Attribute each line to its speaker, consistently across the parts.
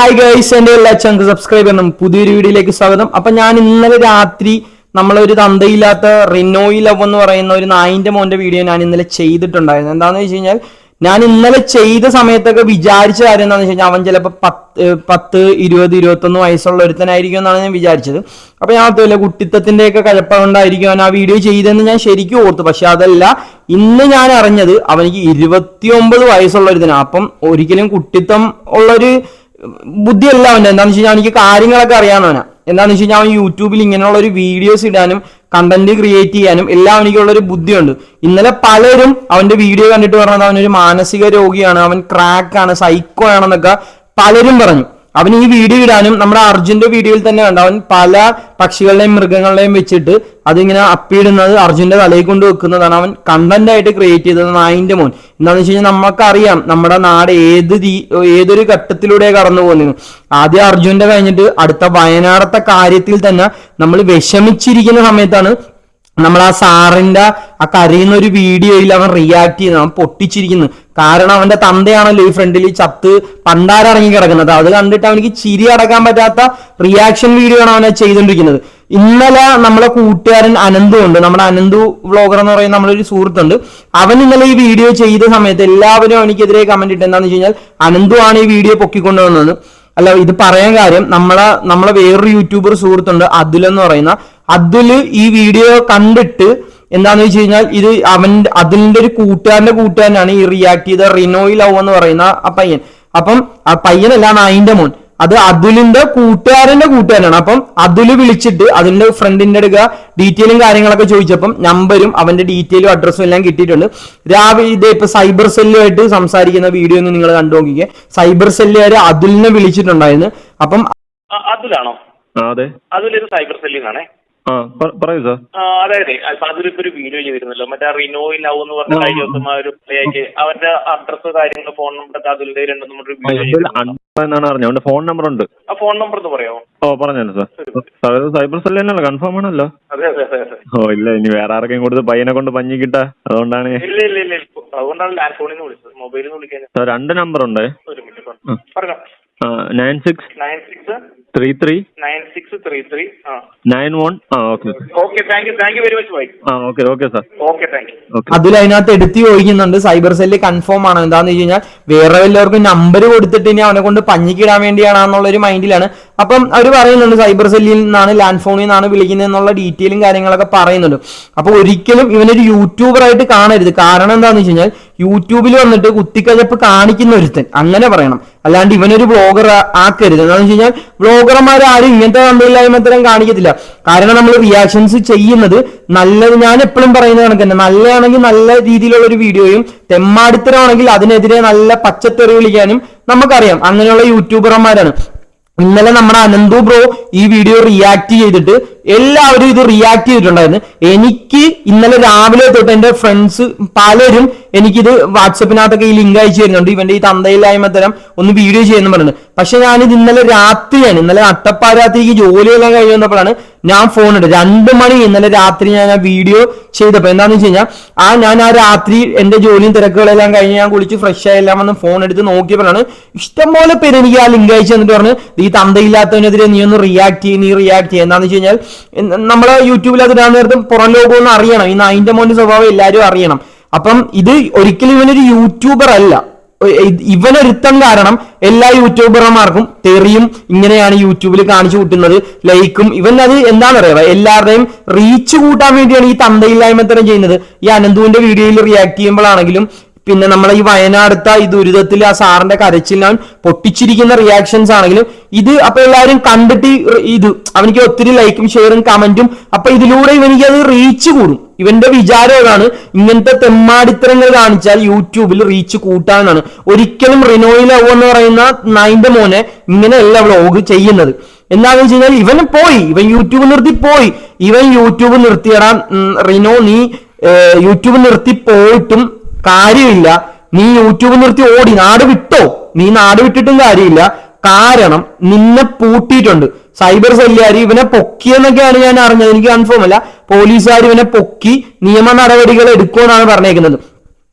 Speaker 1: Hi guys എന്റെ എല്ലാ ചങ്ക് സബ്സ്ക്രൈബ് ചെയ്യണം പുതിയൊരു വീഡിയോയിലേക്ക് സ്വാഗതം. അപ്പൊ ഞാൻ ഇന്നലെ രാത്രി നമ്മളൊരു തന്തയില്ലാത്ത റിനോയി ലവ് എന്ന് പറയുന്ന ഒരു നായിന്റെ മോന്റെ വീഡിയോ ഞാൻ ഇന്നലെ ചെയ്തിട്ടുണ്ടായിരുന്നു. എന്താണെന്ന് വെച്ച് കഴിഞ്ഞാൽ ഞാൻ ഇന്നലെ ചെയ്ത സമയത്തൊക്കെ വിചാരിച്ച കാര്യം എന്താണെന്ന് വെച്ച് കഴിഞ്ഞാൽ അവൻ ചിലപ്പോൾ പത്ത് പത്ത് ഇരുപത് ഇരുപത്തൊന്ന് വയസ്സുള്ള ഒരുത്തനായിരിക്കും എന്നാണ് ഞാൻ വിചാരിച്ചത്. അപ്പൊ ഞാൻ അതുപോലെ കുട്ടിത്തത്തിന്റെ ഒക്കെ കഴപ്പമുണ്ടായിരിക്കും അവൻ ആ വീഡിയോ ചെയ്തെന്ന് ഞാൻ ശരിക്കും ഓർത്തു. പക്ഷെ അതല്ല ഇന്ന് ഞാൻ അറിഞ്ഞത് അവനിക്ക് ഇരുപത്തിയൊമ്പത് വയസ്സുള്ള ഒരുത്തനാണ്. അപ്പം ഒരിക്കലും കുട്ടിത്തം ഉള്ളൊരു ബുദ്ധിയല്ല അവന്റെ എന്താണെന്ന് വെച്ച് കഴിഞ്ഞാൽ എനിക്ക് കാര്യങ്ങളൊക്കെ അറിയാവുന്നവനാ എന്താണെന്ന് വെച്ച് കഴിഞ്ഞാൽ അവൻ യൂട്യൂബിൽ ഇങ്ങനെയുള്ള ഒരു വീഡിയോസ് ഇടാനും കണ്ടന്റ് ക്രിയേറ്റ് ചെയ്യാനും എല്ലാം എനിക്കുള്ളൊരു ഒരു ബുദ്ധിയുണ്ട്. ഇന്നലെ പലരും അവന്റെ വീഡിയോ കണ്ടിട്ട് പറഞ്ഞത് അവനൊരു മാനസിക രോഗിയാണ് അവൻ ക്രാക്ക് ആണ് സൈക്കോ ആണെന്നൊക്കെ പലരും പറഞ്ഞു. അവൻ ഈ വീഡിയോ ഇടാനും നമ്മുടെ അർജുന്റെ വീഡിയോയിൽ തന്നെ കണ്ട അവൻ പല പക്ഷികളുടെയും മൃഗങ്ങളുടെയും വെച്ചിട്ട് അതിങ്ങനെ അപ്പിയിടുന്നത് അർജുന്റെ തലയിൽ കൊണ്ട് വെക്കുന്നതാണ് അവൻ കണ്ടന്റ് ആയിട്ട് ക്രിയേറ്റ് ചെയ്തത് നായിന്റെ മോൻ. എന്താണെന്ന് വെച്ച് കഴിഞ്ഞാൽ നമുക്കറിയാം നമ്മുടെ നാട് ഏത് രീ ഏതൊരു ഘട്ടത്തിലൂടെ കടന്നു പോകുന്നു. ആദ്യം അർജുന്റെ കഴിഞ്ഞിട്ട് അടുത്ത വയനാടത്തെ കാര്യത്തിൽ തന്നെ നമ്മൾ വിഷമിച്ചിരിക്കുന്ന സമയത്താണ് നമ്മൾ ആ സാറിന്റെ ആ കരയുന്ന ഒരു വീഡിയോയിൽ അവൻ റിയാക്ട് ചെയ്യുന്നത് അവൻ പൊട്ടിച്ചിരിക്കുന്നു. കാരണം അവന്റെ തന്തയാണല്ലോ ഈ ഫ്രണ്ടിൽ ചത്ത് പണ്ടാരടങ്ങി കിടക്കുന്നത്. അത് കണ്ടിട്ട് അവനിക്ക് ചിരി അടക്കാൻ പറ്റാത്ത റിയാക്ഷൻ വീഡിയോ ആണ് അവനെ ചെയ്തുകൊണ്ടിരിക്കുന്നത് ഇന്നലെ നമ്മളെ കൂട്ടുകാരൻ അനന്തു ഉണ്ട്. നമ്മുടെ അനന്തു വ്ളോഗർ എന്ന് പറയുന്ന നമ്മളൊരു സുഹൃത്തുണ്ട്. അവൻ ഇന്നലെ ഈ വീഡിയോ ചെയ്ത സമയത്ത് എല്ലാവരും അവനിക്കെതിരെ കമന്റ് ഇട്ട് എന്താണെന്ന് വെച്ച് കഴിഞ്ഞാൽ അനന്തു ആണ് ഈ വീഡിയോ പൊക്കിക്കൊണ്ടുവന്നത്. അല്ല ഇത് പറയാൻ കാര്യം നമ്മളെ നമ്മളെ വേറൊരു യൂട്യൂബർ സുഹൃത്തുണ്ട് അതിലെന്ന് പറയുന്ന അതുൽ ഈ വീഡിയോ കണ്ടിട്ട് എന്താന്ന് വെച്ച് കഴിഞ്ഞാൽ ഇത് അവന്റെ അതിന്റെ ഒരു കൂട്ടുകാരന്റെ കൂട്ടുകാരനാണ് ഈ റിയാക്ട് ചെയ്ത റിനോയ് ലവ് എന്ന് പറയുന്ന ആ പയ്യൻ. അപ്പം ആ പയ്യനല്ല നായിന്റെ മോൻ. അത് അതുലിന്റെ കൂട്ടുകാരന്റെ കൂട്ടുകാരനാണ്. അപ്പം അതുൽ വിളിച്ചിട്ട് അതിന്റെ ഫ്രണ്ടിന്റെ അടുക്ക ഡീറ്റെയിലും കാര്യങ്ങളൊക്കെ ചോദിച്ചപ്പം നമ്പരും അവന്റെ ഡീറ്റെയിലും അഡ്രസ്സും എല്ലാം കിട്ടിയിട്ടുണ്ട്. രാവിലെ ഇതേ ഇപ്പൊ സൈബർ സെല്ലുമായിട്ട് സംസാരിക്കുന്ന വീഡിയോ ഒന്ന് നിങ്ങൾ കണ്ടു നോക്കിക്കെ. സൈബർ സെല്ലുകാർ അതുലിനെ വിളിച്ചിട്ടുണ്ടായിരുന്നു. അപ്പം
Speaker 2: അതുലാണോ?
Speaker 3: അതെ.
Speaker 2: അതിലൊരു സൈബർ സെല്ലിൽ നിന്നാണേ
Speaker 3: ആ പ- പറയൂ സാർ.
Speaker 2: അതായത് അതിൽ ഇപ്പൊ ഒരു വീഡിയോ ചെയ്തിരുന്നല്ലോ. മറ്റേ റിനോയിൽ റിനോയി ലവ് എന്ന് പറഞ്ഞ കഴിഞ്ഞ ആ ഒരു പ്ലേക്ക് അവരുടെ അഡ്രസ് കാര്യങ്ങൾ ഫോൺ നമ്പർ അതിലൂടെ രണ്ടും വീഡിയോ
Speaker 3: അറിഞ്ഞത്. അവന്റെ ഫോൺ നമ്പർ ഉണ്ട്.
Speaker 2: ആ ഫോൺ നമ്പർ ഒന്ന് പറയാമോ?
Speaker 3: ഓ പറഞ്ഞല്ലോ സാർ. സാർ സൈബർ തന്നെയല്ലോ? കൺഫേം ആണല്ലോ. ഓ ഇല്ല ഇനി വേറെ ആർക്കെങ്കിലും കൊടുത്ത് പയ്യനെ കൊണ്ട് പഞ്ഞി കിട്ട. അതുകൊണ്ടാണ്
Speaker 2: ഇല്ല ഇല്ല ഇല്ല അതുകൊണ്ടാണ് ലാൻഡ് ഫോണിൽ നിന്ന് വിളിച്ചത്. മൊബൈലിൽ നിന്ന് വിളിക്കാൻ
Speaker 3: രണ്ട് നമ്പർ ഉണ്ട്.
Speaker 2: ഒരു മിനിറ്റ് പറഞ്ഞോ.
Speaker 3: Nine six
Speaker 2: nine six
Speaker 3: three three
Speaker 2: nine six three three ആ.
Speaker 3: നയൻ വൺ ആ okay
Speaker 2: okay thank you thank you very much bye
Speaker 3: ആ okay okay sir
Speaker 2: okay thank you
Speaker 3: okay
Speaker 1: അതിൽ അതിനകത്ത് എടുത്തി ഒഴിക്കുന്നുണ്ട് സൈബർ സെല്ല് കൺഫേം ആണ് എന്താന്ന് വെച്ച് കഴിഞ്ഞാൽ വേറെ വല്ലവർക്കും നമ്പർ കൊടുത്തിട്ട് ഇനി അവനെ കൊണ്ട് പഞ്ഞിക്കിടാൻ വേണ്ടിയാണെന്നുള്ള ഒരു മൈൻഡിലാണ്. അപ്പം അവർ പറയുന്നുണ്ട് സൈബർ സെല്ലിൽ നിന്നാണ് ലാൻഡ് ഫോണിൽ നിന്നാണ് വിളിക്കുന്നത് എന്നുള്ള ഡീറ്റെയിലും കാര്യങ്ങളൊക്കെ പറയുന്നുണ്ട്. അപ്പൊ ഒരിക്കലും ഇവനൊരു യൂട്യൂബർ ആയിട്ട് കാണരുത്. കാരണം എന്താണെന്ന് വെച്ച് കഴിഞ്ഞാൽ യൂട്യൂബിൽ വന്നിട്ട് കുത്തിക്കഴപ്പ് കാണിക്കുന്ന ഒരുത്തൻ. അങ്ങനെ പറയണം. അല്ലാണ്ട് ഇവനൊരു ബ്ലോഗർ ആക്കരുത്. എന്താണെന്ന് വെച്ച് കഴിഞ്ഞാൽ ബ്ലോഗർമാർ ആരും ഇങ്ങനത്തെ കണ്ടില്ലായ്മത്തരം കാണിക്കത്തില്ല. കാരണം നമ്മൾ റിയാക്ഷൻസ് ചെയ്യുന്നത് നല്ലത് ഞാൻ എപ്പോഴും പറയുന്ന കണക്ക് തന്നെ. നല്ലതാണെങ്കിൽ നല്ല രീതിയിലുള്ള ഒരു വീഡിയോയും തെമ്മാടിത്തരമാണെങ്കിൽ അതിനെതിരെ നല്ല പച്ചത്തെറി വിളിക്കാനും നമുക്കറിയാം. അങ്ങനെയുള്ള യൂട്യൂബർമാരാണ്. ഇന്നലെ നമ്മുടെ അനന്തു ബ്രോ ഈ വീഡിയോ റിയാക്ട് ചെയ്തിട്ട് എല്ലാവരും ഇത് റിയാക്ട് ചെയ്തിട്ടുണ്ടായിരുന്നു. എനിക്ക് ഇന്നലെ രാവിലെ തൊട്ട് എന്റെ ഫ്രണ്ട്സ് പലരും എനിക്കിത് വാട്സപ്പിനകത്തൊക്കെ ഈ ലിങ്ക് അയച്ചു തരുന്നുണ്ട്. ഇവന്റെ ഈ തന്തയില്ലായ്മ തരം ഒന്ന് വീഡിയോ ചെയ്യുന്നു പറഞ്ഞു പക്ഷെ ഞാനിത് ഇന്നലെ രാത്രിയാണ് ഇന്നലെ നട്ടപ്പാരാത്രിക്ക് ജോലിയെല്ലാം കഴിഞ്ഞ് വന്നപ്പോഴാണ് ഞാൻ ഫോൺ എടുത്തത് രണ്ട് മണി ഇന്നലെ രാത്രി ഞാൻ ആ വീഡിയോ ചെയ്തപ്പോ എന്താന്ന് വെച്ച് കഴിഞ്ഞാൽ ആ ഞാൻ ആ രാത്രി എന്റെ ജോലിയും തിരക്കുകളെല്ലാം കഴിഞ്ഞ് ഞാൻ കുളിച്ച് ഫ്രഷ് ആയെല്ലാം വന്ന് ഫോൺ എടുത്ത് നോക്കിയപ്പോഴാണ് ഇഷ്ടംപോലെ പേര് എനിക്ക് ആ ലിങ്ക് അയച്ചു തന്നിട്ട് പറഞ്ഞു ഈ തന്തയില്ലാത്തതിനെതിരെ നീ ഒന്ന് റിയാക്ട് ചെയ്യും നീ റിയാക്ട് ചെയ്യുക എന്താന്ന് വെച്ച് കഴിഞ്ഞാൽ നമ്മളെ യൂട്യൂബിൽ അത് ഇടാൻ നേരത്തെ പുറം ലോകം അറിയണം. ഈ നായിന്റെ മോന്റെ സ്വഭാവം എല്ലാവരും അറിയണം. അപ്പം ഇത് ഒരിക്കലും ഇവനൊരു യൂട്യൂബർ അല്ല. ഇവനൊരുത്തം കാരണം എല്ലാ യൂട്യൂബർമാർക്കും തെറിയും ഇങ്ങനെയാണ് യൂട്യൂബിൽ കാണിച്ചു കൂട്ടുന്നത്. ലൈക്കും ഇവൻ അത് എന്താണ് എന്താണെന്നറിയാം? എല്ലാവരുടെയും റീച്ച് കൂട്ടാൻ വേണ്ടിയാണ് ഈ തന്തയില്ലായ്മ തരം ചെയ്യുന്നത്. ഈ അനന്തുവിന്റെ വീഡിയോയിൽ റിയാക്ട് ചെയ്യുമ്പോഴാണെങ്കിലും പിന്നെ നമ്മളെ ഈ വയനാടുത്ത ഈ ദുരിതത്തിൽ ആ സാറിന്റെ കരച്ചിൽ പൊട്ടിച്ചിരിക്കുന്ന റിയാക്ഷൻസ് ആണെങ്കിലും ഇത് അപ്പൊ എല്ലാവരും കണ്ടിട്ട് ഇത് അവനിക്ക് ഒത്തിരി ലൈക്കും ഷെയറും കമന്റും അപ്പൊ ഇതിലൂടെ ഇവനിക്ക് അത് റീച്ച് കൂടും. ഇവന്റെ വിചാരം അതാണ് ഇങ്ങനത്തെ തെമ്മാടിത്തരങ്ങൾ കാണിച്ചാൽ യൂട്യൂബിൽ റീച്ച് കൂട്ടാനാണ്. ഒരിക്കലും റിനോയിൽ ലവ് എന്ന് പറയുന്ന നൈന്റെ മോനെ ഇങ്ങനെയല്ല വ്ളോഗ് ചെയ്യുന്നത്. എന്താണെന്ന് വെച്ച് കഴിഞ്ഞാൽ ഇവൻ പോയി. ഇവൻ യൂട്യൂബ് നിർത്തി പോയി. ഇവൻ യൂട്യൂബ് നിർത്തിയടാ ഉം, റിനോ നീ യൂട്യൂബ് നിർത്തി പോയിട്ടും കാര്യമില്ല. നീ യൂട്യൂബ് നിർത്തി ഓടി. നാട് വിട്ടോ? നീ നാട് വിട്ടിട്ടും കാര്യമില്ല. കാരണം നിന്നെ പൂട്ടിയിട്ടുണ്ട്. സൈബർ സെല്ലുകാർ ഇവനെ പൊക്കിയെന്നൊക്കെയാണ് ഞാൻ അറിഞ്ഞത്. എനിക്ക് കൺഫേം അല്ല. പോലീസുകാർ ഇവനെ പൊക്കി നിയമ നടപടികൾ എടുക്കുമെന്നാണ് പറഞ്ഞേക്കുന്നത്.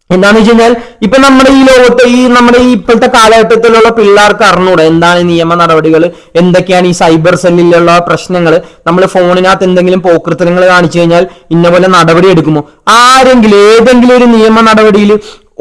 Speaker 1: എന്താന്ന് വെച്ച് കഴിഞ്ഞാൽ ഇപ്പൊ നമ്മുടെ ഈ ലോകത്ത് ഈ നമ്മുടെ ഈ ഇപ്പോഴത്തെ കാലഘട്ടത്തിലുള്ള പിള്ളേർക്ക് അറിഞ്ഞൂടെ എന്താണ് നിയമ നടപടികൾ? എന്തൊക്കെയാണ് ഈ സൈബർ സെല്ലിലുള്ള പ്രശ്നങ്ങൾ? നമ്മൾ ഫോണിനകത്ത് എന്തെങ്കിലും പോക്കൃത്തരങ്ങൾ കാണിച്ചു കഴിഞ്ഞാൽ ഇന്ന പോലെ നടപടി എടുക്കുമോ? ആരെങ്കിലും ഏതെങ്കിലും ഒരു നിയമ നടപടിയിൽ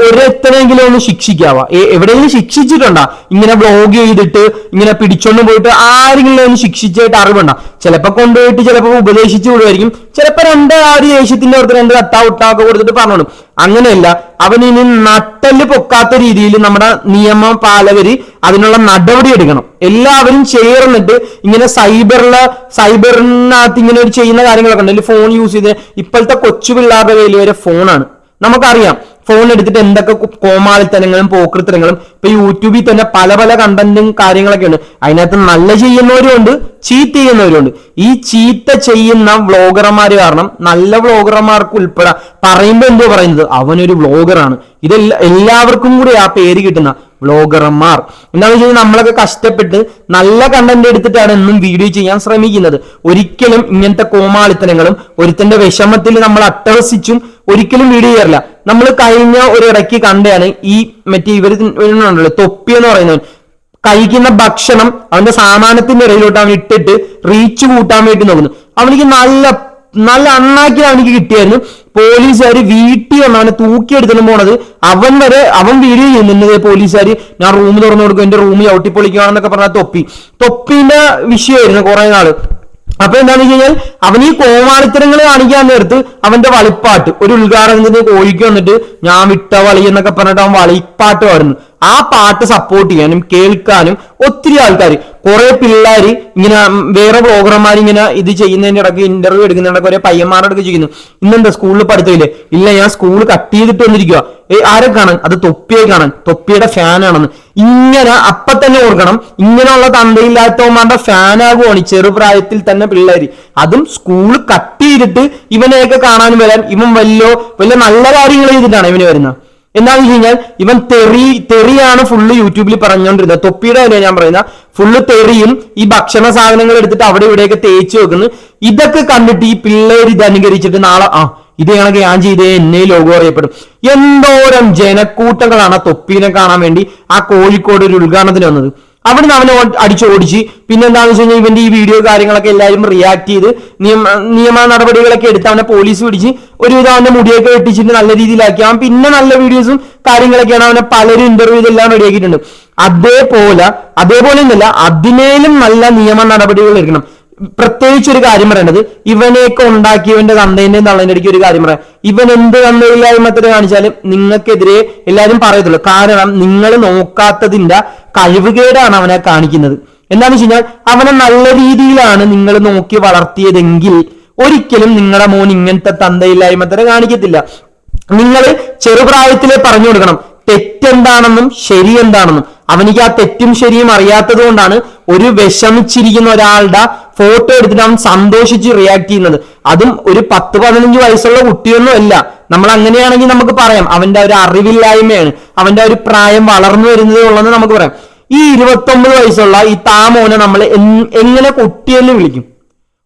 Speaker 1: ഒരെത്തനെങ്കിലും ഒന്ന് ശിക്ഷിക്കാവാ. എവിടെയെങ്കിലും ശിക്ഷിച്ചിട്ടുണ്ടാ? ഇങ്ങനെ വ്ലോഗ് ചെയ്തിട്ട് ഇങ്ങനെ പിടിച്ചോണ്ട് പോയിട്ട് ആരെങ്കിലും ഒന്ന് ശിക്ഷിച്ചായിട്ട് അറിവുണ്ട? ചിലപ്പോ കൊണ്ടുപോയിട്ട് ചിലപ്പോ ഉപദേശിച്ചു വിടുമായിരിക്കും ചിലപ്പോ രണ്ട് ആ ഒരു ദേഷ്യത്തിന്റെ ഓർത്ത് രണ്ട് കത്താ ഉട്ടാക്കെ കൊടുത്തിട്ട് പറഞ്ഞോളും. അങ്ങനെയല്ല അവൻ ഇനി നട്ടൽ പൊക്കാത്ത രീതിയിൽ നമ്മുടെ നിയമ പാലകര് അതിനുള്ള നടപടി എടുക്കണം. എല്ലാവരും ചേർന്നിട്ട് ഇങ്ങനെ സൈബറിലെ സൈബറിനകത്ത് ഇങ്ങനെ ഒരു ചെയ്യുന്ന കാര്യങ്ങളൊക്കെ ഉണ്ട്. ഫോൺ യൂസ് ചെയ്ത് ഇപ്പോഴത്തെ കൊച്ചു പിള്ളേരുടെ കയ്യിൽ വരെ ഫോണാണ് നമുക്കറിയാം ഫോൺ എടുത്തിട്ട് എന്തൊക്കെ കോമാളിത്തനങ്ങളും പോക്കൃത്തനങ്ങളും ഇപ്പൊ യൂട്യൂബിൽ തന്നെ പല പല കണ്ടന്റും കാര്യങ്ങളൊക്കെ ഉണ്ട്. അതിനകത്ത് നല്ല ചെയ്യുന്നവരും ഉണ്ട് ചീത്ത ചെയ്യുന്നവരും ഉണ്ട് ഈ ചീത്ത ചെയ്യുന്ന വ്ലോഗർമാർ കാരണം നല്ല വ്ലോഗർമാർക്ക് ഉൾപ്പെടെ പറയുമ്പോ എന്തോ പറയുന്നത്? അവനൊരു വ്ളോഗറാണ് ഇതെല്ലാ എല്ലാവർക്കും കൂടി ആ പേര് കിട്ടുന്ന വ്ളോഗർമാർ എന്താണെന്ന് വെച്ച് കഴിഞ്ഞാൽ നമ്മളൊക്കെ കഷ്ടപ്പെട്ട് നല്ല കണ്ടന്റ് എടുത്തിട്ടാണ് എന്നും വീഡിയോ ചെയ്യാൻ ശ്രമിക്കുന്നത്. ഒരിക്കലും ഇങ്ങനത്തെ കോമാളിത്തനങ്ങളും ഒരുത്തന്റെ വിഷമത്തിൽ നമ്മൾ അട്ടഹസിച്ചും ഒരിക്കലും വീഡിയോ ചെയ്യാറില്ല. നമ്മൾ കഴിഞ്ഞ ഒരു കണ്ടതാണ് ഈ മറ്റേ ഇവർ തൊപ്പി എന്ന് പറയുന്നത് കഴിക്കുന്ന ഭക്ഷണം അവന്റെ സാമാനത്തിന്റെ ഇടയിലോട്ട് അവൻ ഇട്ടിട്ട് റീച്ച് കൂട്ടാൻ വേണ്ടി നോക്കുന്നു. അവനിക്ക് നല്ല നല്ല അണ്ണാക്കി അവനിക്ക് കിട്ടിയായിരുന്നു. പോലീസുകാർ വീട്ടിൽ വന്ന് അവനെ തൂക്കിയെടുത്തിട്ട് പോണത് അവൻ വരെ അവൻ വീഡിയോ ചെയ്യുന്നുണ്ട് പോലീസുകാർ ഞാൻ റൂം തുറന്നു കൊടുക്കും എന്റെ റൂം ചവിട്ടിപ്പൊളിക്കുകയാണെന്നൊക്കെ പറഞ്ഞ തൊപ്പി. തൊപ്പിന്റെ വിഷയമായിരുന്നു കുറെ നാൾ. അപ്പൊ എന്താന്ന് വെച്ച് കഴിഞ്ഞാൽ അവൻ ഈ കോമാളിത്തരങ്ങൾ കാണിക്കാൻ നേരത്ത് അവന്റെ വളിപ്പാട്ട് ഒരു ഉദ്ഘാടനത്തിന് കോഴിക്ക് വന്നിട്ട് ഞാൻ വിട്ട വളി എന്നൊക്കെ പറഞ്ഞിട്ട് അവൻ വളിപ്പാട്ട് പാടുന്നു. ആ പാട്ട് സപ്പോർട്ട് ചെയ്യാനും കേൾക്കാനും ഒത്തിരി ആൾക്കാർ കുറെ പിള്ളേർ ഇങ്ങനെ വേറെ പ്രോഗ്രാംമാർ ഇങ്ങനെ ഇത് ചെയ്യുന്നതിന്റെ ഇടയ്ക്ക് ഇന്റർവ്യൂ എടുക്കുന്നതിന്റെ കുറെ പയ്യന്മാരുടെ അടുത്ത് ചെയ്യുന്നു ഇന്നെന്താ സ്കൂളിൽ പഠിത്തമില്ലേ ഇല്ല ഞാൻ സ്കൂൾ കട്ട് ചെയ്തിട്ട് വന്നിരിക്കുക ഏ ആരെ കാണാൻ? അത് തൊപ്പിയെ കാണാൻ തൊപ്പിയുടെ ഫാനാണെന്ന് ഇങ്ങനെ അപ്പൊ തന്നെ ഓർക്കണം ഇങ്ങനെയുള്ള തന്തയില്ലാത്തവന്മാരുടെ ഫാനാകുവാണ് ചെറുപ്രായത്തിൽ തന്നെ പിള്ളേര്. അതും സ്കൂൾ കട്ട് ചെയ്തിട്ട് ഇവനെയൊക്കെ കാണാൻ വരാൻ ഇവൻ വല്ലോ വല്ല നല്ല കാര്യങ്ങൾ ചെയ്തിട്ടാണ് ഇവന് വരുന്നത്. എന്താണെന്ന് വെച്ച് കഴിഞ്ഞാൽ ഇവൻ തെറി തെറിയാണ് ഫുള്ള് യൂട്യൂബിൽ പറഞ്ഞുകൊണ്ടിരുന്നത്. തൊപ്പിയുടെ കാര്യമാണ് ഞാൻ പറയുന്നത്. ഫുള്ള് തെറിയും ഈ ഭക്ഷണ സാധനങ്ങൾ എടുത്തിട്ട് അവിടെ ഇവിടെയൊക്കെ തേച്ച് വെക്കുന്നു. ഇതൊക്കെ കണ്ടിട്ട് ഈ പിള്ളേർ ഇത് അനുകരിച്ചിട്ട് നാളെ ആ ഇത് കണക്ക് ഞാൻ ചെയ്തേ എന്നെ ലോകം അറിയപ്പെടും. എന്തോരം ജനക്കൂട്ടങ്ങളാണ് തൊപ്പീനെ കാണാൻ വേണ്ടി ആ കോഴിക്കോട് ഒരു ഉദ്ഘാടനത്തിന് വന്നത്. അവിടുന്ന് അവനെ അടിച്ച് ഓടിച്ച് പിന്നെ എന്താണെന്ന് വെച്ച് കഴിഞ്ഞാൽ ഇവന്റെ ഈ വീഡിയോ കാര്യങ്ങളൊക്കെ എല്ലാവരും റിയാക്ട് ചെയ്ത് നിയമ നിയമ നടപടികളൊക്കെ എടുത്ത് അവനെ പോലീസ് പിടിച്ച് ഒരുവിധം അവന്റെ മുടിയൊക്കെ വെട്ടിച്ചിട്ട് നല്ല രീതിയിലാക്കി. അവൻ പിന്നെ നല്ല വീഡിയോസും കാര്യങ്ങളൊക്കെയാണ് അവനെ പലരും ഇന്റർവ്യൂ ഇതെല്ലാം റെഡിയാക്കിയിട്ടുണ്ട് അതേപോലെ അതേപോലെ ഒന്നല്ല അതിനേലും നല്ല നിയമ നടപടികൾ എടുക്കണം. പ്രത്യേകിച്ച് ഒരു കാര്യം പറയേണ്ടത് ഇവനെയൊക്കെ ഉണ്ടാക്കിയവന്റെ തന്തേന്റെ തള്ളേന്റെ ഇടയ്ക്ക് ഒരു കാര്യം പറയാം. ഇവൻ എന്ത് തന്തയില്ലായ്മത്തിന് കാണിച്ചാലും നിങ്ങൾക്കെതിരെ എല്ലാവരും പറയത്തുള്ളൂ. കാരണം നിങ്ങൾ നോക്കാത്തതിന്റെ കഴിവുകേടാണ് അവനെ കാണിക്കുന്നത്. എന്താണെന്ന് വെച്ച് കഴിഞ്ഞാൽ അവനെ നല്ല രീതിയിലാണ് നിങ്ങൾ നോക്കി വളർത്തിയതെങ്കിൽ ഒരിക്കലും നിങ്ങളുടെ മോൻ ഇങ്ങനത്തെ തന്തയില്ലായ്മത്തിന് കാണിക്കത്തില്ല. നിങ്ങൾ ചെറുപ്രായത്തിലെ പറഞ്ഞു കൊടുക്കണം തെറ്റെന്താണെന്നും ശരി എന്താണെന്നും അവനിക്ക് ആ തെറ്റും ശരിയും അറിയാത്തത് കൊണ്ടാണ് ഒരു വിഷമിച്ചിരിക്കുന്ന ഒരാളുടെ ഫോട്ടോ എടുത്തിട്ട് അവൻ സന്തോഷിച്ച് റിയാക്ട് ചെയ്യുന്നത്. അതും ഒരു പത്ത് പതിനഞ്ച് വയസ്സുള്ള കുട്ടിയൊന്നും അല്ല നമ്മൾ അങ്ങനെയാണെങ്കിൽ നമുക്ക് പറയാം അവന്റെ ഒരു അറിവില്ലായ്മയാണ്. അവന്റെ ഒരു പ്രായം വളർന്നു വരുന്നത് ഉള്ളതെന്ന് നമുക്ക് പറയാം. ഈ ഇരുപത്തൊമ്പത് വയസ്സുള്ള ഈ താമോനെ നമ്മൾ എങ്ങനെ കുട്ടിയെന്ന് വിളിക്കും?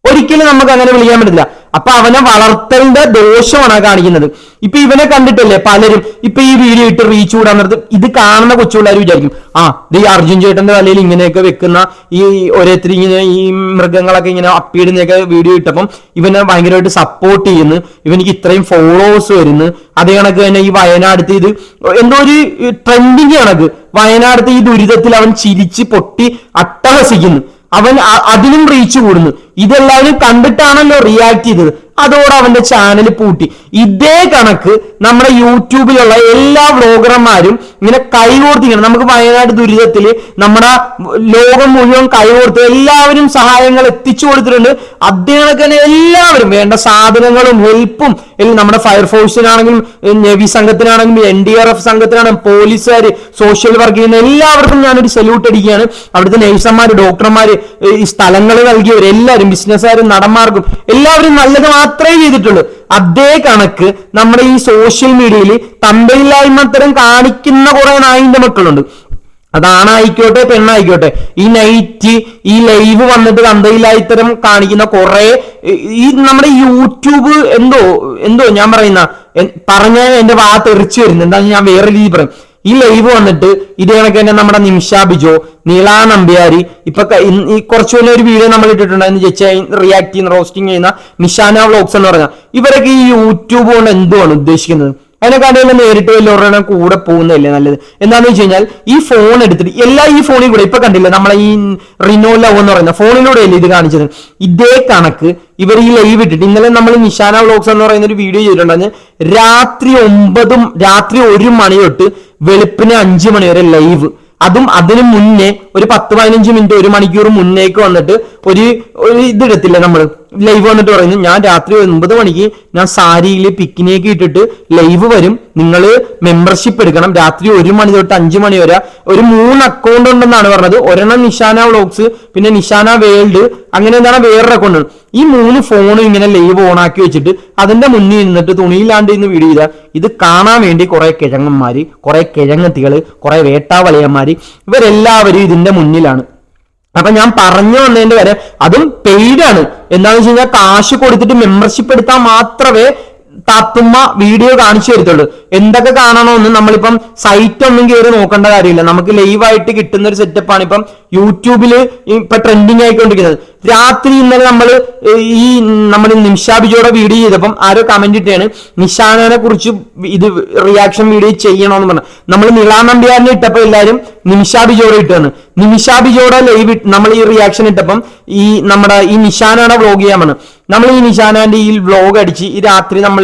Speaker 1: ഒരിക്കലും നമുക്ക് അങ്ങനെ വിളിക്കാൻ പറ്റില്ല അപ്പൊ അവനെ വളർത്തലിന്റെ ദോഷമാണ് കാണിക്കുന്നത്. ഇപ്പൊ ഇവനെ കണ്ടിട്ടല്ലേ പലരും? ഇപ്പൊ ഈ വീഡിയോ ഇട്ട് റീച്ച് കൂടാൻ നേരത്ത് ഇത് കാണുന്ന കൊച്ചുപിള്ളേർ വിചാരിക്കും ആ ഇത് ഈ അർജുൻ ചേട്ടന്റെ തലയിൽ ഇങ്ങനെയൊക്കെ വെക്കുന്ന ഈ ഓരോരുത്തർ ഇങ്ങനെ ഈ മൃഗങ്ങളൊക്കെ ഇങ്ങനെ അപ്പിയിടുന്നൊക്കെ വീഡിയോ ഇട്ടപ്പം ഇവനെ ഭയങ്കരമായിട്ട് സപ്പോർട്ട് ചെയ്യുന്നു. ഇവനിക്ക് ഇത്രയും ഫോളോവേഴ്സ് വരുന്നു. അതേ കണക്ക് തന്നെ ഈ വയനാട് ഇത് എന്തോ ഒരു ട്രെൻഡിങ് കണക്ക്. വയനാടത്ത് ഈ ദുരിതത്തിൽ അവൻ ചിരിച്ച് പൊട്ടി അട്ടഹസിക്കുന്നു. അവൻ അതിനും റീച്ച് കൂടുന്നു. ഇതെല്ലാവരും കണ്ടിട്ടാണല്ലോ റിയാക്ട് ചെയ്തത്. അതോടെ അവന്റെ ചാനൽ പൂട്ടി. ഇതേ കണക്ക് നമ്മുടെ യൂട്യൂബിലുള്ള എല്ലാ വ്ളോഗർമാരും ഇങ്ങനെ കൈകോർത്തിങ്ങനെ. നമുക്ക് വയനാട് ദുരിതത്തിൽ നമ്മുടെ ലോകം മുഴുവൻ കൈകോർത്ത് എല്ലാവരും സഹായങ്ങൾ എത്തിച്ചു കൊടുത്തിട്ടുണ്ട്. അതേ തന്നെ എല്ലാവരും വേണ്ട സാധനങ്ങളും ഹെൽപ്പും നമ്മുടെ ഫയർഫോഴ്സിനാണെങ്കിലും നേവി സംഘത്തിനാണെങ്കിലും എൻ ഡി ആർ എഫ് സംഘത്തിനാണെങ്കിലും പോലീസുകാർ സോഷ്യൽ വർക്ക് ചെയ്യുന്ന എല്ലാവർക്കും ഞാനൊരു സല്യൂട്ട് അടിക്കുകയാണ്. അവിടുത്തെ നഴ്സന്മാര് ഡോക്ടർമാര് ഈ സ്ഥലങ്ങൾ നൽകിയവർ എല്ലാവരും ബിസിനസ്സുകാരും നടന്മാർക്കും എല്ലാവരും നല്ലത് മാത്രമേ ചെയ്തിട്ടുള്ളൂ. അതേ കണക്ക് നമ്മുടെ ഈ സോഷ്യൽ മീഡിയയിൽ തന്തയില്ലായ്മത്തരം കാണിക്കുന്ന കുറെ നായിന്റെ മക്കളുണ്ട്. അതാണായിക്കോട്ടെ പെണ്ണായിക്കോട്ടെ. ഈ നൈറ്റ് ഈ ലൈവ് വന്നിട്ട് കന്തയില്ലായിത്തരം കാണിക്കുന്ന കുറെ ഈ നമ്മുടെ യൂട്യൂബ് എന്തോ എന്തോ ഞാൻ പറയുന്ന പറഞ്ഞ എന്റെ വാ തെറിച്ചു വരുന്നു എന്താ ഞാൻ വേറെ രീതി പറയും. ഈ ലൈവ് വന്നിട്ട് ഇതേ കണക്ക് തന്നെ നമ്മുടെ നിമിഷ ബിജോ നീളാ നമ്പ്യാരി. ഇപ്പൊ ഈ കുറച്ചു മുന്നേ ഒരു വീഡിയോ നമ്മൾ ഇട്ടിട്ടുണ്ടായിരുന്നു. ജഡ്ജ് റിയാക്ട് ചെയ്യുന്ന റോസ്റ്റിംഗ് ചെയ്യുന്ന നിഷാന വ്ലോഗ്സ് എന്ന് പറഞ്ഞ. ഇവരൊക്കെ ഈ യൂട്യൂബ് കൊണ്ട് എന്തുവാണ് ഉദ്ദേശിക്കുന്നത്? അതിനെക്കാട്ടിലും നേരിട്ട് വല്ലവരുടെ കൂടെ പോകുന്നതല്ലേ നല്ലത്? എന്താണെന്ന് വെച്ച് കഴിഞ്ഞാൽ ഈ ഫോൺ എടുത്തിട്ട് എല്ലാ ഈ ഫോണിൽ കൂടെ ഇപ്പൊ കണ്ടില്ല നമ്മളെ ഈ റിനോ ലവ് എന്ന് പറയുന്ന ഫോണിലൂടെ അല്ലേ ഇത് കാണിച്ചത്? ഇതേ കണക്ക് ഇവർ ഈ ലൈവ് ഇട്ടിട്ട് ഇന്നലെ നമ്മൾ നിഷാന വ്ലോഗ്സ് എന്ന് പറയുന്ന ഒരു വീഡിയോ ചെയ്തിട്ടുണ്ടായിരുന്നു. രാത്രി ഒമ്പതും രാത്രി ഒരു മണി തൊട്ട് വെളുപ്പിന് അഞ്ചു മണി വരെ ലൈവ് അതും അതിന് മുന്നേ ഒരു പത്ത് പതിനഞ്ച് മിനിറ്റ് ഒരു മണിക്കൂർ മുന്നേക്ക് വന്നിട്ട് ഒരു ഒരു ഇതിടത്തില്ല നമ്മൾ ലൈവ് വന്നിട്ട് പറയുന്നു ഞാൻ രാത്രി ഒൻപത് മണിക്ക് ഞാൻ സാരിയിൽ പിക്കിനേക്ക് ഇട്ടിട്ട് ലൈവ് വരും. നിങ്ങൾ മെമ്പർഷിപ്പ് എടുക്കണം. രാത്രി ഒരു മണി തൊട്ട് അഞ്ച് മണി വരെ. ഒരു മൂന്ന് അക്കൗണ്ട് ഉണ്ടെന്നാണ് പറഞ്ഞത്. ഒരെണ്ണം നിഷാന വ്ളോഗ്സ് പിന്നെ നിഷാന വേൾഡ് അങ്ങനെ എന്താണ് വേറൊരു അക്കൗണ്ട് ഈ മൂന്ന് ഫോണും ഇങ്ങനെ ലൈവ് ഓൺ ആക്കി വെച്ചിട്ട് അതിന്റെ മുന്നിൽ നിന്നിട്ട് തുണിയിലാണ്ട് ഇന്ന് വീഡിയോ ചെയ്താൽ ഇത് കാണാൻ വേണ്ടി കുറെ കിഴങ്ങന്മാര് കുറെ കിഴങ്ങത്തികൾ കുറെ വേട്ടാവളിയന്മാര് ഇവരെല്ലാവരും ഇതിന്റെ മുന്നിലാണ്. അപ്പൊ ഞാൻ പറഞ്ഞു വന്നതിന്റെ വരെ അതും പെയ്ഡ് ആണ്. എന്താണെന്ന് വെച്ച് കഴിഞ്ഞാൽ കാശ് കൊടുത്തിട്ട് മെമ്പർഷിപ്പ് എടുത്താൽ മാത്രമേ താത്തുമ്മ വീഡിയോ കാണിച്ചു തരത്തുള്ളൂ. എന്തൊക്കെ കാണണമെന്ന് നമ്മളിപ്പം സൈറ്റ് ഒന്നും കയറി നോക്കേണ്ട കാര്യമില്ല. നമുക്ക് ലൈവായിട്ട് കിട്ടുന്ന ഒരു സെറ്റപ്പാണ് ഇപ്പം യൂട്യൂബിൽ ഇപ്പൊ ട്രെൻഡിങ് ആയിക്കൊണ്ടിരിക്കുന്നത്. രാത്രി ഇന്നലെ നമ്മൾ ഈ നമ്മൾ നിമിഷ വീഡിയോ ചെയ്തപ്പം ആരോ കമന്റ് ഇട്ടാണ് നിഷാനെ കുറിച്ച് ഇത് റിയാക്ഷൻ വീഡിയോ ചെയ്യണമെന്ന് പറഞ്ഞു. നമ്മൾ നിളാ നമ്പ്യാറിനെ ഇട്ടപ്പോൾ എല്ലാവരും നിമിഷ ഇട്ടാണ്. നിമിഷ ലൈവ് നമ്മൾ ഈ റിയാക്ഷൻ ഇട്ടപ്പം ഈ നമ്മുടെ ഈ നിഷാനാണ് വ്ലോഗ് ചെയ്യാൻ നമ്മൾ ഈ നിഷാനാന്റെ ഈ വ്ലോഗ് അടിച്ച് ഈ രാത്രി നമ്മൾ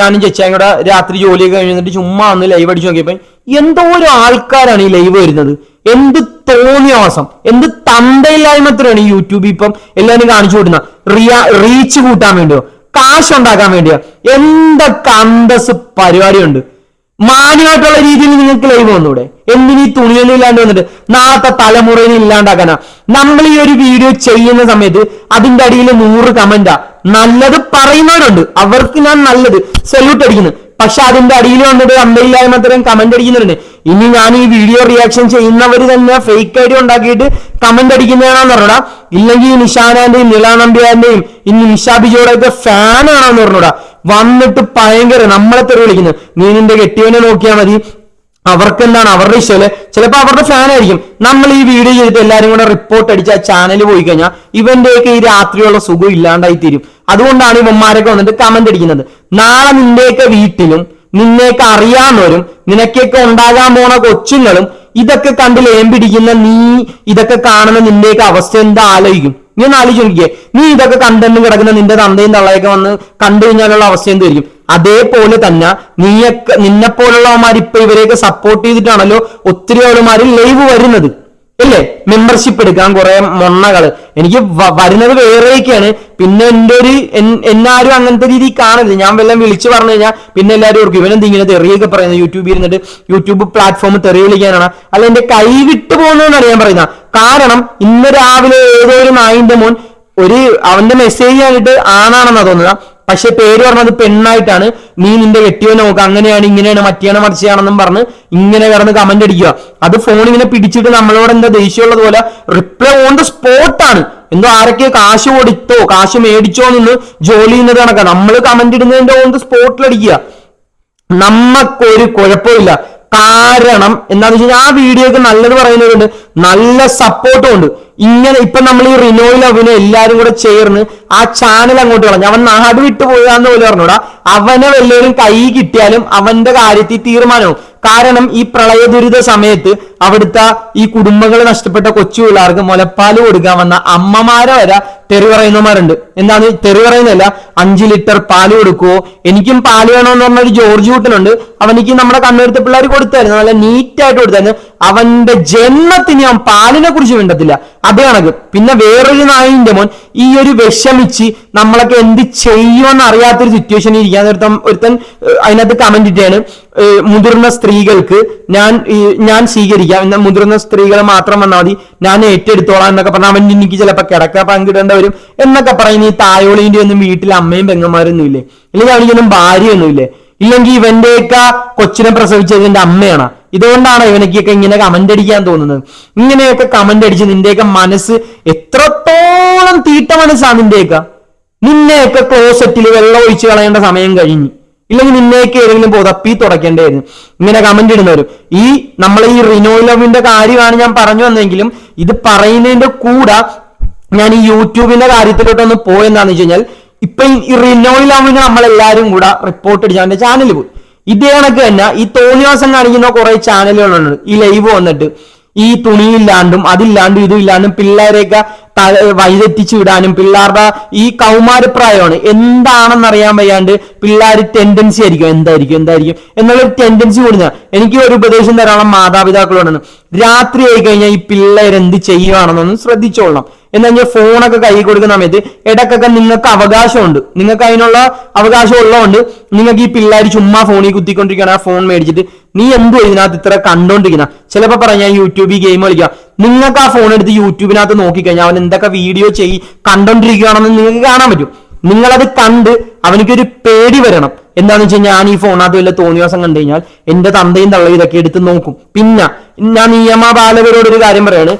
Speaker 1: ഞാനും ചേച്ചായും കൂടെ രാത്രി ജോലിയൊക്കെ കഴിഞ്ഞിട്ട് ചുമ്മാ ഒന്ന് ലൈവ് അടിച്ച് നോക്കിയപ്പോൾ എന്തോ ഒരു ആൾക്കാരാണ് ഈ ലൈവ് വരുന്നത്. എന്ത് തോന്നിയ മാസം? എന്ത് തന്തയില്ലായ്മത്രയാണ് ഈ യൂട്യൂബ് ഇപ്പം എല്ലാവരും കാണിച്ചു കൊടുക്കുന്ന റിയ റീച്ച് കൂട്ടാൻ വേണ്ടിയോ? കാശ് ഉണ്ടാക്കാൻ വേണ്ടിയോ? എന്തൊക്കെ അന്തസ് പരിപാടിയുണ്ട്? മാന്യമായിട്ടുള്ള രീതിയിൽ നിങ്ങൾക്ക് ലൈവ് വന്നൂടെ? എന്തിനീ തുണിയൊന്നും ഇല്ലാണ്ട് വന്നിട്ട്? നാളത്തെ തലമുറയിൽ ഇല്ലാണ്ടാക്കാനാ? നമ്മൾ ഈ ഒരു വീഡിയോ ചെയ്യുന്ന സമയത്ത് അതിന്റെ അടിയിൽ നൂറ് കമന്റാ നല്ലത് പറയുന്നവരുണ്ട്. അവർക്ക് ഞാൻ നല്ലത് സല്യൂട്ട് അടിക്കുന്നു. പക്ഷെ അതിന്റെ അടിയിൽ വന്നിട്ട് അമ്പയില്ലായ്മ അത്രയും കമന്റ് അടിക്കുന്നുണ്ട്. ഇനി ഞാൻ ഈ വീഡിയോ റിയാക്ഷൻ ചെയ്യുന്നവർ തന്നെ ഫേക്ക് ഐഡി ഉണ്ടാക്കിയിട്ട് കമന്റ് അടിക്കുന്നതാണെന്ന് പറഞ്ഞാ ഇല്ലെങ്കിൽ നിഷാനാന്റെയും നില നമ്പ്യാന്റെയും ഇനി നിഷാ ബിജോയുടെ ഫാനാണെന്ന് പറഞ്ഞൂടാ. വന്നിട്ട് ഭയങ്കര നമ്മളെ തെറി വിളിക്കുന്നു. നീ നിന്റെ കെട്ടിയവനെ നോക്കിയാൽ മതി. അവർക്ക് എന്താണ് അവരുടെ ഇഷ്ടമല്ലേ ചിലപ്പോ അവരുടെ ഫാൻ ആയിരിക്കും. നമ്മൾ ഈ വീഡിയോ ചെയ്തിട്ട് എല്ലാരും കൂടെ റിപ്പോർട്ട് അടിച്ച് ആ ചാനൽ പോയി കഴിഞ്ഞാൽ ഇവന്റെയൊക്കെ ഈ രാത്രിയുള്ള സുഖം ഇല്ലാണ്ടായി തീരും. അതുകൊണ്ടാണ് ഇവന്മാരൊക്കെ വന്നിട്ട് കമന്റ് അടിക്കുന്നത്. നാളെ നിന്റെയൊക്കെ വീട്ടിലും നിന്നെയൊക്കെ അറിയാവുന്നവരും നിനക്കൊക്കെ ഉണ്ടാകാൻ പോണ കൊച്ചുങ്ങളും ഇതൊക്കെ കണ്ട് ലേമ്പിടിക്കുന്ന നീ ഇതൊക്കെ കാണുന്ന നിന്റെയൊക്കെ അവസ്ഥ എന്താ ആലോചിക്കും. നീ ഒന്ന് ആലോചിച്ച് നോക്കിയേ നീ ഇതൊക്കെ കണ്ടെന്ന് കിടക്കുന്ന നിന്റെ തന്തയും തള്ളയൊക്കെ വന്ന് കണ്ടു കഴിഞ്ഞാലുള്ള അവസ്ഥ എന്തായിരിക്കും? അതേപോലെ തന്നെ നീയൊക്കെ നിന്നെ പോലുള്ളവന്മാർ ഇപ്പൊ ഇവരെയൊക്കെ സപ്പോർട്ട് ചെയ്തിട്ടാണല്ലോ ഒത്തിരി ആളുമാർ ലൈവ് വരുന്നത്. അല്ലേ മെമ്പർഷിപ്പ് എടുക്കാൻ കുറെ മൊണ്ണകൾ. എനിക്ക് വരുന്നത് വേറെയൊക്കെയാണ്. പിന്നെ എന്റെ ഒരു എന്നാരും അങ്ങനത്തെ രീതി കാണരുത് ഞാൻ വല്ലതും വിളിച്ചു പറഞ്ഞു കഴിഞ്ഞാൽ പിന്നെ എല്ലാവരും ഓർക്കും ഇവനെന്ത് ഇങ്ങനെ തെറിയൊക്കെ പറയുന്നത് യൂട്യൂബിൽ ഇരുന്നിട്ട് യൂട്യൂബ് പ്ലാറ്റ്ഫോം തെറി വിളിക്കാനാണ്. അല്ല എന്റെ കൈ വിട്ടു പോകുന്നതെന്നാണ് ഞാൻ പറയുന്നത് കാരണം ഇന്ന് രാവിലെ ഏതോ ഒരു നായിന്റെ മോൻ ഒരു അവന്റെ മെസ്സേജ് ആയിട്ട് ആണാണെന്നാ തോന്നുക പക്ഷെ പേര് പറഞ്ഞത് പെണ്ണായിട്ടാണ്. നീ നിന്റെ കെട്ടിയോ നോക്കുക അങ്ങനെയാണ് ഇങ്ങനെയാണ് മറ്റിയാണ് മറിച്ചാണെന്നും പറഞ്ഞ് ഇങ്ങനെ കിടന്ന് കമന്റ് അടിക്കുക. അത് ഫോൺ ഇങ്ങനെ പിടിച്ചിട്ട് നമ്മളോട് എന്താ ദേഷ്യമുള്ളത് പോലെ റിപ്ലൈ ഓൺ ദ സ്പോട്ടാണ് എന്തോ ആരൊക്കെ കാശ് കൊടുത്തോ കാശ് മേടിച്ചോ നിന്ന് ജോലി ചെയ്യുന്നത് കണക്കാ. നമ്മൾ കമന്റ് ഇടുന്നതിന്റെ ഓൺ ദ സ്പോട്ടിൽ അടിക്കുക. നമ്മക്കൊരു കുഴപ്പമില്ല. കാരണം എന്താണെന്ന് വെച്ച് കഴിഞ്ഞാൽ ആ വീഡിയോക്ക് നല്ലത് പറയുന്നവരുണ്ട്. നല്ല സപ്പോർട്ടും ഉണ്ട്. ഇങ്ങനെ ഇപ്പൊ നമ്മൾ ഈ റിനോയിൽ അവനെ എല്ലാരും കൂടെ ചേർന്ന് ആ ചാനൽ അങ്ങോട്ട് കളഞ്ഞു. അവൻ നാട് വിട്ടു പോയാന്ന് പോലെ പറഞ്ഞൂടാ അവനെ വല്ലവരും കൈ കിട്ടിയാലും അവന്റെ കാര്യത്തിൽ തീരുമാനവും കാരണം ഈ പ്രളയ ദുരിത സമയത്ത് അവിടുത്തെ ഈ കുടുംബങ്ങൾ നഷ്ടപ്പെട്ട കൊച്ചു പിള്ളേർക്ക് മുലപ്പാൽ കൊടുക്കാൻ വന്ന അമ്മമാരെ വരെ തെറി പറയുന്നവന്മാരുണ്ട്. എന്താണ്? തെറി പറയുന്നില്ല അഞ്ചു ലിറ്റർ പാൽ കൊടുക്കുവോ? എനിക്കും പാൽ വേണമെന്ന് പറഞ്ഞ ഒരു ജോർജ് കൂട്ടനുണ്ട്. അവനിക്ക് നമ്മുടെ കണ്ണെടുത്ത പിള്ളേർ കൊടുത്തായിരുന്നു. നല്ല നീറ്റായിട്ട് കൊടുത്തായിരുന്നു. അവന്റെ ജന്മത്തിന് ഞാൻ പാലിനെ കുറിച്ച് വേണ്ടത്തില്ല അത് കണക്ക്. പിന്നെ വേറൊരു നായിന്റെ മോൻ ഈ ഒരു വിഷമിച്ച് നമ്മളൊക്കെ എന്ത് ചെയ്യുമെന്ന് അറിയാത്തൊരു സിറ്റുവേഷനിൽ ഇരിക്കാൻ ഒരുത്തൻ ഒരുത്തൻ അതിനകത്ത് കമന്റ് ഇട്ടാണ്. മുതിർന്ന സ്ത്രീകൾക്ക് ഞാൻ ഞാൻ സ്വീകരിക്കാം. എന്നാൽ മുതിർന്ന സ്ത്രീകൾ മാത്രം വന്നാൽ മതി. ഞാൻ ഏറ്റെടുത്തോളാം എന്നൊക്കെ പറഞ്ഞാൽ അവൻ എനിക്ക് ചിലപ്പോൾ കിടക്ക പങ്കിടേണ്ട വരും എന്നൊക്കെ പറയുന്ന ഈ തായോളിന്റെ ഒന്നും വീട്ടിൽ അമ്മയും പെങ്ങന്മാരൊന്നും ഇല്ലേ? അല്ലെങ്കിൽ അവനിക്കൊന്നും ഭാര്യയൊന്നും ഇല്ലേ? ഇല്ലെങ്കിൽ ഇവന്റെയൊക്കെ കൊച്ചിനെ പ്രസവിച്ചത് എന്റെ അമ്മയാണ്. ഇതുകൊണ്ടാണ് ഇവനക്കൊക്കെ ഇങ്ങനെ കമന്റ് അടിക്കാൻ തോന്നുന്നത്. ഇങ്ങനെയൊക്കെ കമന്റ് അടിച്ച് നിന്റെയൊക്കെ മനസ്സ് എത്രത്തോളം തീട്ട മനസ്സാണ് നിന്റെയൊക്കെ? നിന്നെയൊക്കെ ക്ലോസറ്റിൽ വെള്ളം ഒഴിച്ചു കളയേണ്ട സമയം കഴിഞ്ഞു. ഇല്ലെങ്കിൽ നിന്നേക്ക് ഏതെങ്കിലും പുതപ്പി തുടക്കേണ്ടായിരുന്നു ഇങ്ങനെ കമന്റ് ഇടുന്നവരും. ഈ നമ്മൾ ഈ റിനോ ലവിന്റെ കാര്യമാണ് ഞാൻ പറഞ്ഞു വന്നെങ്കിലും ഇത് പറയുന്നതിന്റെ കൂടെ ഞാൻ ഈ യൂട്യൂബിന്റെ കാര്യത്തിലോട്ടൊന്ന് പോയെന്താന്ന് വെച്ച് കഴിഞ്ഞാൽ ഇപ്പൊ ഈ റിനോയിലാവിന് നമ്മളെല്ലാരും കൂടെ റിപ്പോർട്ട് അടിച്ച് അവന്റെ ചാനൽ പോയി. ഇതേ കണക്ക് തന്നെ ഈ തോന്നിവാസം കാണിക്കുന്ന കുറെ ചാനലുകളുണ്ട് ഈ ലൈവ് വന്നിട്ട്. ഈ തുണിയില്ലാണ്ടും അതില്ലാണ്ടും ഇതും ഇല്ലാണ്ടും പിള്ളേരെയൊക്കെ വഴിതെറ്റിച്ചു വിടാനും പിള്ളേരുടെ ഈ കൗമാരപ്രായമാണ്. എന്താണെന്ന് അറിയാൻ വയ്യാണ്ട് പിള്ളേർ ടെൻഡൻസി ആയിരിക്കും. എന്തായിരിക്കും? എന്തായിരിക്കും? എന്നുള്ളൊരു ടെൻഡൻസി കൂടുന്ന. എനിക്ക് ഒരു ഉപദേശം തരാനുള്ള മാതാപിതാക്കളോടാണ്. രാത്രി ആയി കഴിഞ്ഞാൽ ഈ പിള്ളേരെന്ത് എന്ത് ചെയ്യുവാണെന്നൊന്ന് ശ്രദ്ധിച്ചോളണം. എന്ന് ഞാൻ ഫോണൊക്കെ കൈ കൊടുക്കുന്ന സമയത്ത് ഇടക്കൊക്കെ നിങ്ങൾക്ക് അവകാശമുണ്ട്. നിങ്ങൾക്ക് അതിനുള്ള അവകാശം ഉള്ളതുകൊണ്ട് നിങ്ങൾക്ക് ഈ പിള്ളേർ ചുമ്മാ ഫോണിൽ കുത്തിക്കൊണ്ടിരിക്കുകയാണ്. ആ ഫോൺ മേടിച്ചിട്ട് നീ എന്തോ ഇതിനകത്ത് ഇത്ര കണ്ടോണ്ടിരിക്കുന്ന? ചിലപ്പോ പറഞ്ഞാൽ യൂട്യൂബിൽ ഗെയിം കളിക്കുക നിങ്ങൾക്ക് ആ ഫോൺ എടുത്ത് യൂട്യൂബിനകത്ത് നോക്കിക്കഴിഞ്ഞാൽ അവൻ എന്തൊക്കെ വീഡിയോ ചെയ് കണ്ടോണ്ടിരിക്കുകയാണെന്ന് നിങ്ങൾക്ക് കാണാൻ പറ്റും. നിങ്ങളത് കണ്ട് അവനിക്കൊരു പേടി വരണം. എന്താണെന്ന് വെച്ച് കഴിഞ്ഞാൽ ഞാൻ ഈ ഫോണിനകത്ത് വല്ല തോന്നിവാസം കണ്ടു കഴിഞ്ഞാൽ എന്റെ തന്തയും തള്ളയും ഇതൊക്കെ എടുത്ത് നോക്കും. പിന്നെ ഞാൻ നിയമപാലകരോട് ഒരു കാര്യം പറയാണ്.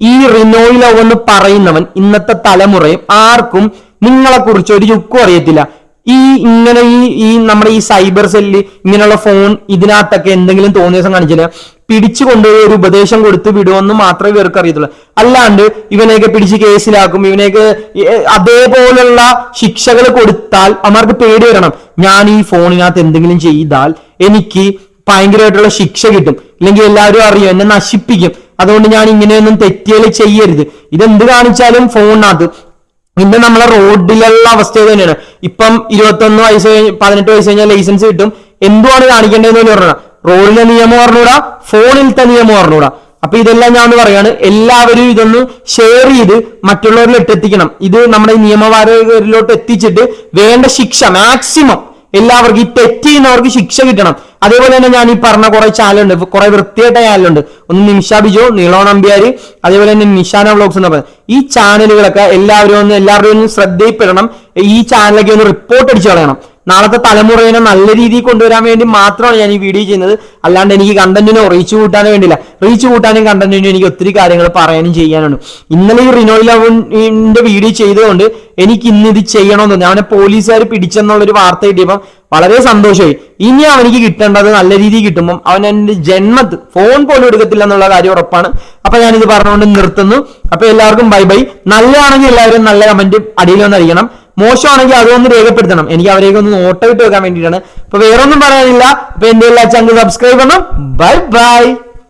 Speaker 1: ഈ റിനോയിലോ എന്ന് പറയുന്നവൻ ഇന്നത്തെ തലമുറയും ആർക്കും നിങ്ങളെ കുറിച്ച് ഒരു ചുക്കും അറിയത്തില്ല. ഈ ഇങ്ങനെ ഈ ഈ നമ്മുടെ ഈ സൈബർ സെല്ല് ഇങ്ങനെയുള്ള ഫോൺ ഇതിനകത്തൊക്കെ എന്തെങ്കിലും തോന്നിയ ദിവസം കാണിച്ചില്ല പിടിച്ചു കൊണ്ടുപോയി ഒരു ഉപദേശം കൊടുത്ത് വിടുമെന്ന് മാത്രമേ ഇവർക്ക് അറിയത്തുള്ളൂ. അല്ലാണ്ട് ഇവനെയൊക്കെ പിടിച്ച് കേസിലാക്കും ഇവനെയൊക്കെ അതേപോലുള്ള ശിക്ഷകൾ കൊടുത്താൽ അവർക്ക് പേടി വരണം. ഞാൻ ഈ ഫോണിനകത്ത് എന്തെങ്കിലും ചെയ്താൽ എനിക്ക് ഭയങ്കരമായിട്ടുള്ള ശിക്ഷ കിട്ടും. ഇല്ലെങ്കിൽ എല്ലാവരും അറിയും എന്നെ നശിപ്പിക്കും. അതുകൊണ്ട് ഞാൻ ഇങ്ങനെയൊന്നും തെറ്റുകൾ ചെയ്യരുത്. ഇതെന്ത് കാണിച്ചാലും ഫോണിനകത്ത് പിന്നെ നമ്മളെ റോഡിലുള്ള അവസ്ഥ തന്നെയാണ്. ഇപ്പം ഇരുപത്തൊന്ന് വയസ്സ് കഴിഞ്ഞ് പതിനെട്ട് വയസ്സ് കഴിഞ്ഞാൽ ലൈസൻസ് കിട്ടും. എന്തുവാണ് കാണിക്കേണ്ടതെന്ന് പറഞ്ഞാൽ റോഡിലെ നിയമം പറഞ്ഞൂടാ ഫോണിലത്തെ നിയമം പറഞ്ഞൂടാ അപ്പൊ ഇതെല്ലാം ഞാൻ ഒന്ന് പറയാണ്. എല്ലാവരും ഇതൊന്ന് ഷെയർ ചെയ്ത് മറ്റുള്ളവരിലോട്ട് എത്തിക്കണം. ഇത് നമ്മുടെ നിയമവാരകരിലോട്ട് എത്തിച്ചിട്ട് വേണ്ട ശിക്ഷ മാക്സിമം എല്ലാവർക്കും ഈ തെറ്റ് ചെയ്യുന്നവർക്ക് ശിക്ഷ കിട്ടണം. അതേപോലെ തന്നെ ഞാൻ ഈ പറഞ്ഞ കുറെ ചാനലുണ്ട്. കുറെ വൃത്തിയായിട്ട ചാനലുണ്ട്. ഒന്ന് നിമിഷ ബിജോ നീളോ നമ്പ്യാര് അതേപോലെ തന്നെ നിഷാന വ്ളോഗ്സ് എന്ന് പറയുന്നത്. ഈ ചാനലുകളൊക്കെ എല്ലാവരും ഒന്ന് എല്ലാവരും ഒന്ന് ശ്രദ്ധയിൽപ്പെടണം. ഈ ചാനലൊക്കെ ഒന്ന് റിപ്പോർട്ട് അടിച്ചു കളയണം. നാളത്തെ തലമുറയെ നല്ല രീതിയിൽ കൊണ്ടുവരാൻ വേണ്ടി മാത്രമാണ് ഞാൻ ഈ വീഡിയോ ചെയ്യുന്നത്. അല്ലാണ്ട് എനിക്ക് കണ്ടന്റിനോ റീച്ച് കൂട്ടാനോ വേണ്ടിയില്ല. റീച്ച് കൂട്ടാനും കണ്ടന്റിനും എനിക്ക് ഒത്തിരി കാര്യങ്ങൾ പറയാനും ചെയ്യാനാണ് ഇന്നലെ ഈ റിനോ റിനോയിലിന്റെ വീഡിയോ ചെയ്തുകൊണ്ട് എനിക്ക് ഇന്ന് ഇത് ചെയ്യണമെന്ന് തോന്നി. അവനെ പോലീസുകാർ പിടിച്ചെന്നുള്ളൊരു വാർത്ത കിട്ടിയപ്പം വളരെ സന്തോഷമായി. ഇനി അവനിക്ക് കിട്ടേണ്ടത് നല്ല രീതിയിൽ കിട്ടുമ്പോൾ അവൻ എന്റെ ജന്മത്ത് ഫോൺ പോലും എടുക്കത്തില്ല എന്നുള്ള കാര്യം ഉറപ്പാണ്. അപ്പൊ ഞാനിത് പറഞ്ഞുകൊണ്ട് നിർത്തുന്നു. അപ്പൊ എല്ലാവർക്കും ബൈ ബൈ നല്ലതാണെങ്കിൽ എല്ലാവരും നല്ല കമന്റ് അടിയിൽ വന്ന് അറിയണം മോശമാണെങ്കിൽ അതൊന്ന് രേഖപ്പെടുത്തണം. എനിക്ക് അവരെയൊക്കെ ഒന്ന് നോട്ട് ഇട്ട് വെക്കാൻ വേണ്ടിയിട്ടാണ്. അപ്പൊ വേറൊന്നും പറയാനില്ല. അപ്പൊ എന്റെ എല്ലാ ചങ്ക് സബ്സ്ക്രൈബ് ചെയ്യണം ബൈ ബൈ